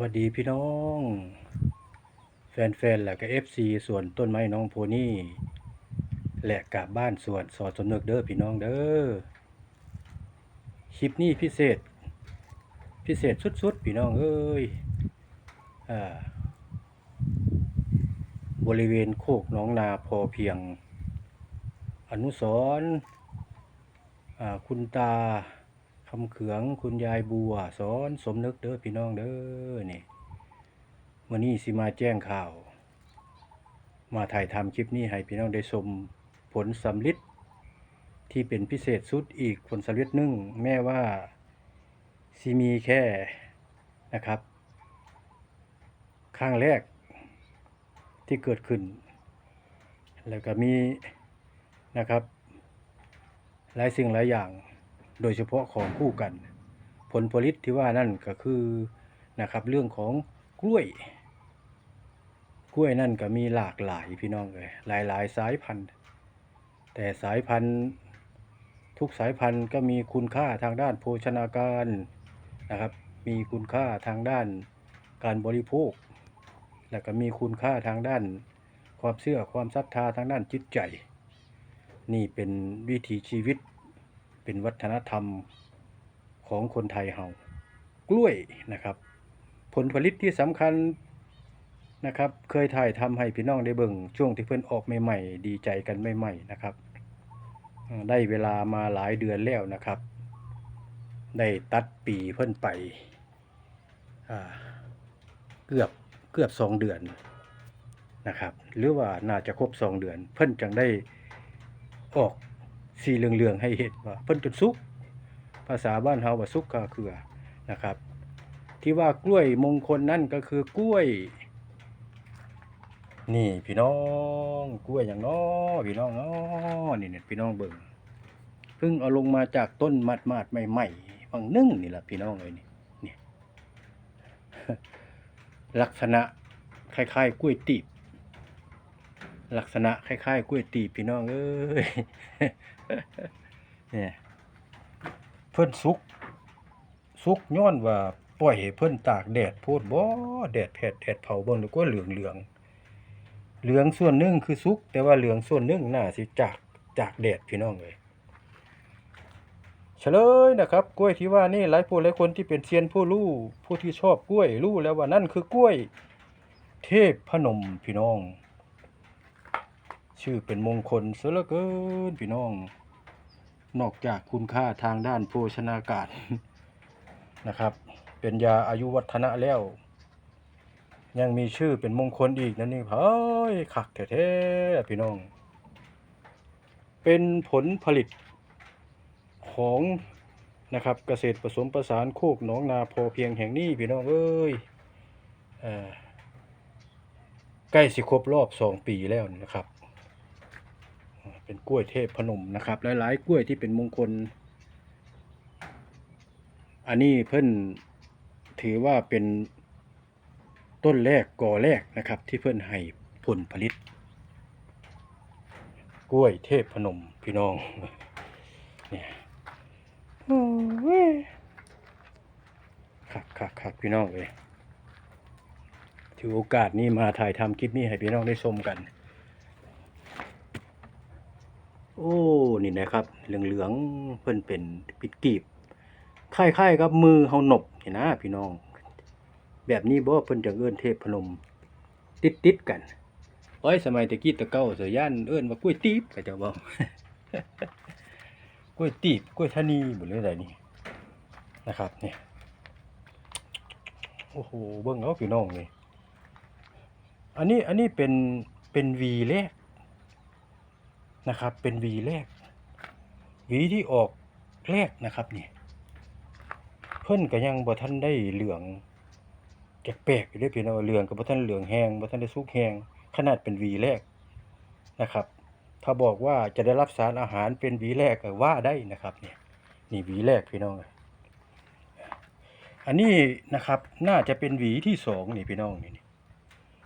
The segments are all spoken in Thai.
วัสดีพี่น้อง แฟนๆและก็เอฟซีสวนต้นไม้น้องโพนี่ และกับบ้านสวนสอดสนึกเด้อพี่น้องเด้อคลิปนี้พิเศษ พิเศษสุดๆ พี่น้องเอ้ยอบริเวณโคกน้องนาพอเพียง อนุสรณ์คุณตา คำเขืองคุณยายบัว สอนสมนึกเด้อพี่น้องเด้อนี่วันนี้สิมาแจ้งข่าว มาถ่ายทำคลิปนี้ให้พี่น้องได้ชมผลสำลิดที่เป็นพิเศษสุดอีกผลสำลิดหนึ่งแม้ว่าสิมีแค่นะครับ ข้างแรกที่เกิดขึ้น แล้วก็มีนะครับ หลายสิ่งหลายอย่าง โดยเฉพาะของคู่กัน ผลผลิตที่ว่านั่นก็คือนะครับเรื่องของกล้วย กล้วยนั่นก็มีหลากหลายพี่น้องเลยหลายหลายๆสายพันธุ์ แต่สายพันธุ์ทุกสายพันธุ์ก็มีคุณค่าทางด้านโภชนาการนะครับมีคุณค่าทางด้านการบริโภค แล้วก็มีคุณค่าทางด้านความเชื่อความศรัทธาทางด้านจิตใจ นี่เป็นวิถีชีวิต เป็นวัฒนธรรมของคนไทยเฮากล้วยนะครับ ผลผลิตที่สำคัญนะครับ เคยถ่ายทำให้พี่น้องได้เบิ่งช่วงที่เพิ่นออกใหม่ๆ ดีใจกันใหม่ๆนะครับ ได้เวลามาหลายเดือนแล้วนะครับ ได้ตัดปีเพิ่นไปเกือบเกือบสองเดือนนะครับ หรือว่าน่าจะครบสองเดือน เพิ่นจังได้ออก สีเหลืองๆให้เห็นว่าเพิ่นจนสุก ภาษาบ้านเฮาว่าสุกก็คือนะครับ ที่ว่ากล้วยมงคลนั่นก็คือกล้วย นี่พี่น้องกล้วยอย่างน้อพี่น้องน้อนี่เนี่ยพี่น้องเบิ่งเพิ่งเอาลงมาจากต้นมัดมาดใหม่ๆฟังนึ่งนี่แหละพี่น้องเลยนี่นี่ลักษณะคล้ายๆกล้วยตีบ ลักษณะคล้ายๆกล้วยตีพี่น้องเอ้ยเนี่ยเพิ่นสุกสุกย้อนว่าปล่อยให้เพิ่นตากแดดโพดบ่แดดแผดแดดเผาเบิ่งแล้วก็เหลืองเหลืองเหลืองส่วนหนึ่งคือสุก แต่ว่าเหลืองส่วนหนึ่งน่าสิจากจากแดดพี่น้องเอ้ยเฉลยนะครับกล้วยที่ว่านี่หลายผู้หลายคนที่เป็นเซียนผู้รู้ผู้ที่ชอบกล้วยรู้แล้วว่านั่นคือกล้วย เทพพนมพี่น้อง ชื่อเป็นมงคลเสียเหลือเกินพี่น้อง นอกจากคุณค่าทางด้านโภชนาการนะครับ เป็นยาอายุวัฒนะแล้ว ยังมีชื่อเป็นมงคลอีกนั่นนี่เฮ้ยขักแท้ๆพี่น้อง เป็นผลผลิตของนะครับเกษตรผสมประสานโคกหนองนาพอเพียงแห่งนี้พี่น้องเอ้ยอใกล้สิครบรอบสองปีแล้วนะครับ เป็นกล้วยเทพพนมนะครับ หลายๆ กล้วยที่เป็นมงคล อันนี้เพิ่นถือว่าเป็นต้นแรกก่อแรกนะครับ ที่เพิ่นให้ผลผลิต กล้วยเทพพนมพี่น้องเนี่ยโอ้ยคักคักคักพี่น้องเลยถือโอกาสนี้มาถ่ายทำคลิปนี้ให้พี่น้องได้ชมกัน โอ้นี่นะครับเหลืองๆเพิ่นเป็นปิดกีบคล้ายๆกับมือเฮาหนบเห็นนะพี่น้อง แบบนี้บ่เพิ่นจะเอิ้นเทพพนม ติดๆกันโอ้ยสมัยตะกี้ตะเก้าเสือย่านเอิ้นว่ากล้วยตีบก็จะบอกกล้วยตีบกล้วยทานีบ่เลยอะไรนี่นะครับเนี่ยโอ้โหเบิ่งเอาพี่น้องนี่อันนี้อันนี้เป็นเป็นวีแรก นะครับ เป็นวีแรกวีที่ออกแรกนะครับนี่เพิ่นก็ยังบ่ทันได้เหลืองแปลกๆอยู่เด้อพี่น้องเหลืองก็บ่ทันเหลืองแห้งบ่ทันได้สุกแห้งขนาดเป็นวีแรกนะครับ ถ้าบอกว่าจะได้รับสารอาหารเป็นวีแรกก็ว่าได้นะครับเนี่ยนี่วีแรกพี่น้องอันนี้นะครับน่าจะเป็นหวีที่สองนี่พี่น้องนี่นี่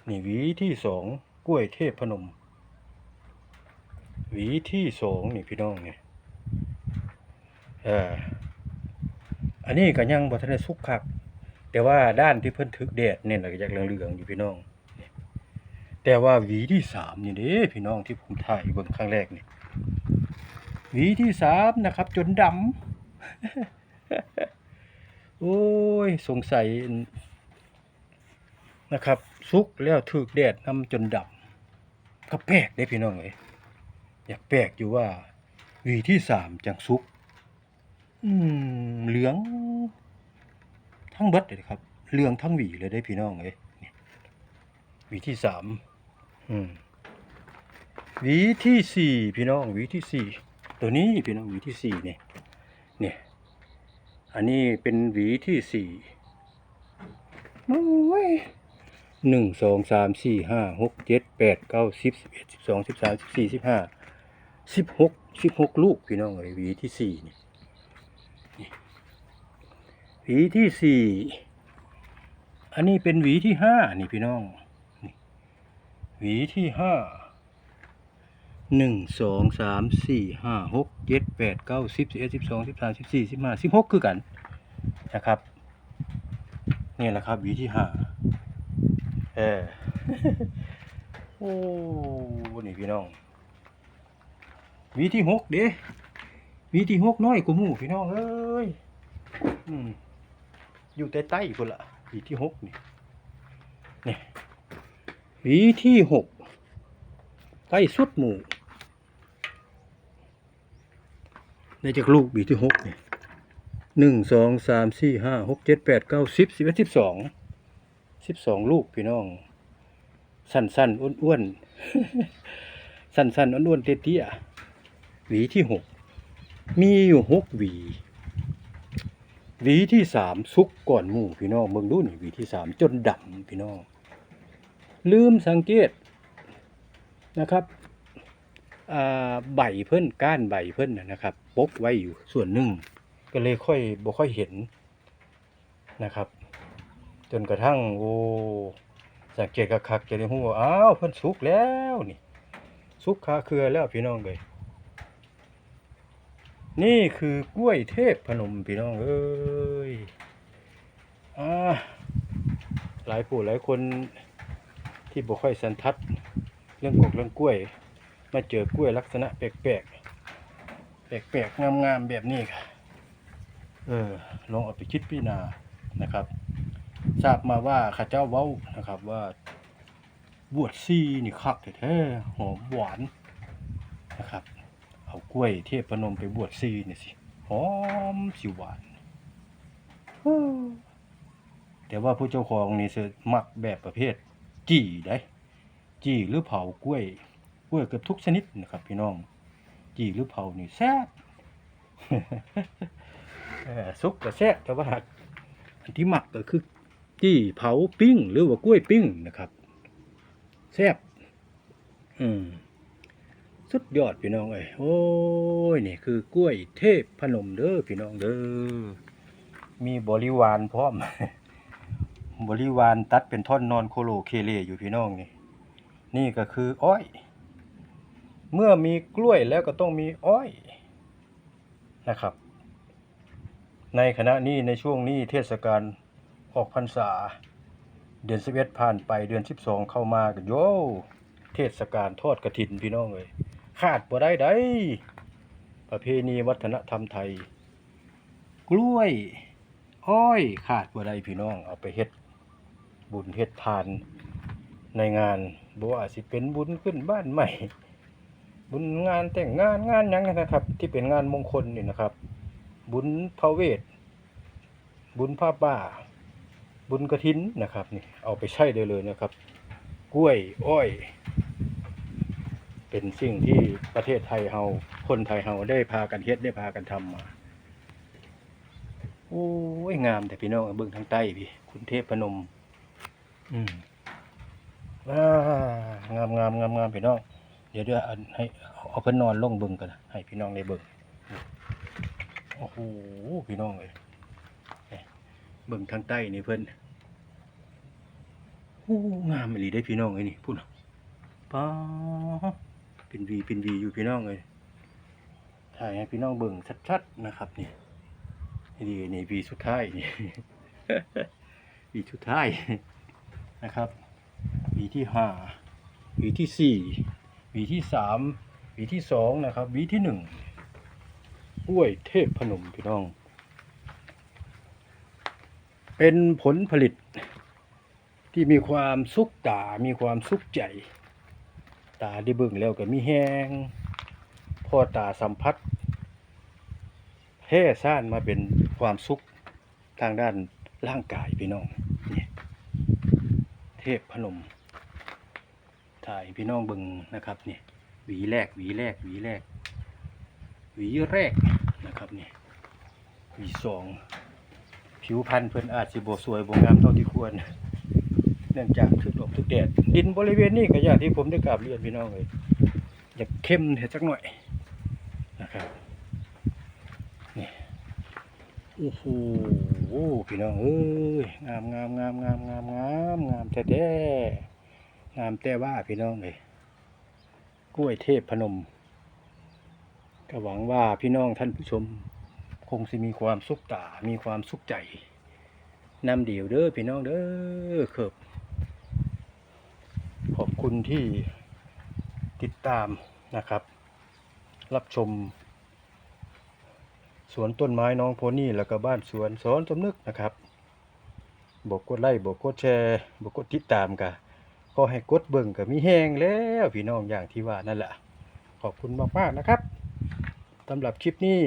นี่หวีที่สองกล้วยเทพพนม หวีที่สองนี่พี่น้องเนี่ยเอออันนี้ก็ยังบ่ทันได้สุกคัก แต่ว่าด้านที่เพิ่นถึกแดดเนี่ยนะก็ยากเหลืองๆอยู่พี่น้องแต่ว่าหวีที่สามนี่เด้พี่น้องที่ผมถ่ายเบิ่งครั้งแรกนี่หวีที่สามนะครับ จนดำโอ้ยสงสัยนะครับ สุกแล้วถึกแดดนำจนดำก็แปลกเด้พี่น้องเอ้ย อยากแปลกอยู่ว่า วีที่สามจังสุก อืม เหลือง ทั้งเบิดเลยครับ เหลืองทั้งหวีเลยได้พี่น้องเอ้ยวีที่สามอืมวีที่สี่พี่น้องวีที่สี่ตัวนี้พี่น้องวีที่สี่เนี่ยเนี่ย อันนี้เป็นหวีที่สี่โอ้ยหนึ่งสองสามสี่ห้าหกเจ็ดแปดเก้าสิบสิบเอ็ดสิบสองสิบสามสิบสี่สิบห้า สิบหกสิบหกลูกพี่น้องเอ้ยหวีที่สี่นี่หวีที่สี่อันนี้เป็นหวีที่ห้านี่พี่น้องนี่หวีที่ห้าหนึ่งสองสามสี่ห้าหกเจ็ดแปดเก้าสิบสิบเอ็ดสิบสองสิบสามสิบสี่สิบห้าสิบหกคือกันนะครับนี่แหละครับหวีที่ห้าเออโอ้นี่พี่น้อง วีที่หกเด้หวีที่หกน้อยกว่าหมู่พี่น้องเอ้ยอืมอยู่ใต้ใต้คนละวีที่หกนี่นี่วีที่หกใต้สุดหมู่ในจากลูกวีที่หกนี่หนึ่งสองสามสี่ห้าหกเจ็ดแปดเก้าสิบสิบเอ็ดสิบสองสิบสองลูกพี่น้อง สั้นสั้นอ้วนๆสั้นสั้นอ้วนอ้วนๆเตี้ยๆ หวีที่หกมีอยู่หกหวี หวีที่สามสุกก่อนหมู่พี่น้องเบิ่งดูนี่หวีที่สามจนดำพี่น้องลืมสังเกตนะครับอ่าใบเพิ่นก้านใบเพิ่นนะครับปกไว้อยู่ส่วนหนึ่งก็เลยค่อยบ่ค่อยเห็นนะครับ จนกระทั่งโอ้สังเกตคักจะได้ฮู้ว่าอ้าวเพิ่นสุกแล้วนี่สุกคาเครือแล้วพี่น้องเอ้ย นี่คือกล้วยเทพพนมพี่น้องเอ้ยอหลายผู้หลายคนที่บ่ค่อยสันทัด เรื่องกกเรื่องกล้วย มาเจอกล้วยลักษณะแปลกๆแปลกๆงามๆแบบนี้ค่ะเออลองเอาไปคิดพิจารณานะครับ ทราบมาว่าข้าเจ้าเว้านะครับว่า บวชซีนี่คักแท้ๆหอมหวานนะครับ เอากล้วยเทพนมไปบวชซีนี่สิหอมสิหวานแต่ว่าผู้เจ้าของนี่สิมักแบบประเภท จี้ได้จี้หรือเผากล้วย กล้วยเกือบทุกชนิดนะครับ พี่น้อง จี้หรือเผานี่แซ่บสุกก็แซ่บแต่ว่าอันที่หมักก็คือ จี้เผาปิ้ง หรือว่ากล้วยปิ้งนะครับแซ่บอืม สุดยอดพี่น้องเอ้ยโอ้ยนี่คือกล้วยเทพพนมเด้อพี่น้องเด้อมีบริวารพร้อม บริวารตัดเป็นท่อนนอนโคโลเคเลอยู่พี่น้องนี่ นี่ก็คืออ้อย เมื่อมีกล้วยแล้วก็ต้องมีอ้อยนะครับ ในขณะนี้ในช่วงนี้เทศกาลออกพรรษา เดือนสิบเอ็ดผ่านไปเดือนสิบสองเข้ามากันโยเทศกาลทอดกระถินพี่น้องเลย ขาดบ่ได้ได้ประเพณีวัฒนธรรมไทย กล้วย อ้อยขาดบ่ได้พี่น้อง เอาไปเฮ็ดบุญเฮ็ดทานในงานบ่ว่าสิเป็นบุญขึ้นบ้านใหม่ บุญงานแต่งงานงานหยังนะครับ ที่เป็นงานมงคลนี่นะครับ บุญพระเวท บุญผ้าป่า บุญกระถินนะครับนี่เอาไปใช้ได้เลยนะครับ กล้วย อ้อย เป็นสิ่งที่ประเทศไทยเฮาคนไทยเฮาได้พากันเฮ็ดได้พากันทำมาโอ้ยงามแต่พี่น้องเบิ่งทางใต้พี่คุณเทพพนม อืมว้างามงามงามงามพี่น้องเดี๋ยวเดี๋ยวให้เอาเพิ่นนอนลงเบิ่งกันนะให้พี่น้องได้เบิ่งโอ้โหพี่น้องเอ้ยเบิ่งทางใต้นี่เพิ่นโอ้งามอีหลีได้พี่น้องเอ้ยนี่พูดนะป้า เป็นวีเป็นวีอยู่พี่น้องเอ้ยถ่ายให้พี่น้องเบิ่งชัดๆนะครับนี่นี่นี่วีสุดท้ายนี่วีสุดท้ายนะครับวีที่ห้าวีที่สี่วีที่สามวีที่สองนะครับวีที่หนึ่งกล้วยเทพพนมพี่น้อง เป็นผลผลิตที่มีความสุขตา มีความสุขใจ ตาได้เบิ่งแล้วก็มีแหงพอตาสัมผัสแพร่ซ่านมาเป็นความสุขทางด้านร่างกายพี่น้องนี่เทพพนม ถ่ายพี่น้องเบิ่งนะครับนี่หวีแรกหวีแรกหวีแรก หวีแรกนะครับนี่หวีสองผิวพรรณเพิ่นอาจสิบ่สวยบ่งามเท่าที่ควร เนื่องจากถึกลมถึกแดดดินบริเวณนี้ก็อย่างที่ผมได้กราบเรียนพี่น้องเลยอยากเข้มเห็ดสักหน่อยนะครับนี่โอ้โหพี่น้องเอ้ยงามงามงามงามงามงามงามแท้ๆงามแต่ว่าพี่น้องเลยกล้วยเทพพนมก็หวังว่าพี่น้องท่านผู้ชมคงสิมีความสุขตา มีความสุขใจนำเดียวเด้อพี่น้องเด้อเขิบ ขอบคุณที่ติดตามนะครับ รับชม สวนต้นไม้น้องโพนี่แล้วก็บ้านสวนสอนสมนึกนะครับบอกกดไลค์บอกกดแชร์บอกกดติดตามกะก็ให้กดเบิ่งกับมีแห้งแล้วพี่น้องอย่างที่ว่านั่นแหละขอบคุณมากๆนะครับสำหรับคลิปนี้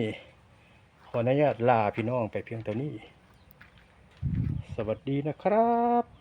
ขออนุญาตลาพี่น้องไปเพียงเท่านี้ สวัสดีนะครับ